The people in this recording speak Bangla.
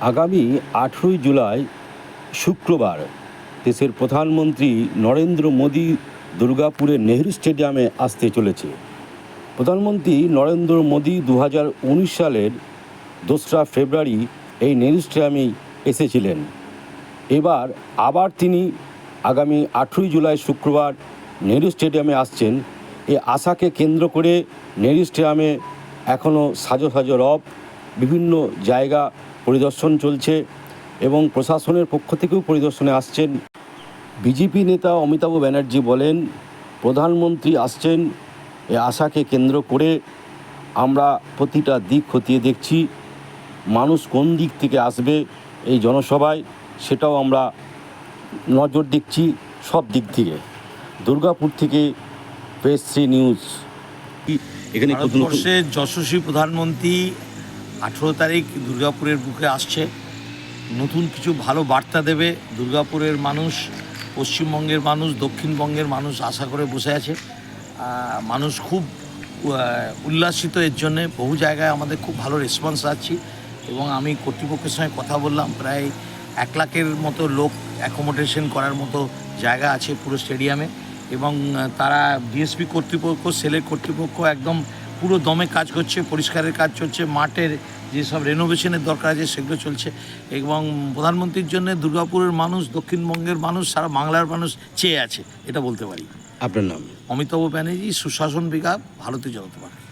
আগামী আঠেরোই জুলাই, শুক্রবার, দেশের প্রধানমন্ত্রী নরেন্দ্র মোদী দুর্গাপুরের নেহরু স্টেডিয়ামে আসতে চলেছে। প্রধানমন্ত্রী নরেন্দ্র মোদী দু হাজার উনিশ সালের দোসরা ফেব্রুয়ারি এই নেহরু স্টেডিয়ামেই এসেছিলেন। এবার আবার তিনি আগামী আঠেরোই জুলাই, শুক্রবার নেহরু স্টেডিয়ামে আসছেন। এ আশাকে কেন্দ্র করে নেহরু স্টেডিয়ামে এখনও সাজো সাজো রব বিভিন্ন জায়গা পরিদর্শন চলছে এবং প্রশাসনের পক্ষ থেকেও পরিদর্শনে আসছেন। বিজেপি নেতা অমিতাভ ব্যানার্জি বলেন, প্রধানমন্ত্রী আসছেন এই আশাকে কেন্দ্র করে আমরা প্রতিটা দিক খতিয়ে দেখছি। মানুষ কোন দিক থেকে আসবে এই জনসভায়, সেটাও আমরা নজর দিচ্ছি সব দিক থেকে। দুর্গাপুর থেকে প্রেস নিউজ। এখানে যশস্বী প্রধানমন্ত্রী আঠেরো তারিখ দুর্গাপুরের বুকে আসছে। নতুন কিছু ভালো বার্তা দেবে দুর্গাপুরের মানুষ, পশ্চিমবঙ্গের মানুষ, দক্ষিণবঙ্গের মানুষ আশা করে বসে আছে। মানুষ খুব উল্লাসিত এর জন্যে বহু জায়গায় আমাদের খুব ভালো রেসপন্স পাচ্ছি এবং আমি কর্তৃপক্ষের সঙ্গে কথা বললাম। প্রায় এক লাখের মতো লোক অ্যাকোমোডেশন করার মতো জায়গা আছে পুরো স্টেডিয়ামে এবং তারা ডিএসপি কর্তৃপক্ষ সেলের কর্তৃপক্ষ একদম পুরো দমে কাজ করছে পরিষ্কারের কাজ চলছে মাঠের যেসব রেনোভেশনের দরকার আছে সেগুলো চলছে এবং প্রধানমন্ত্রীর জন্য দুর্গাপুরের মানুষ দক্ষিণবঙ্গের মানুষ সারা বাংলার মানুষ চেয়ে আছে এটা বলতে পারি। আপনার নাম? অমিতাভ ব্যানার্জি সুশাসন বিঘা ভারতীয় জনতা পার্টি।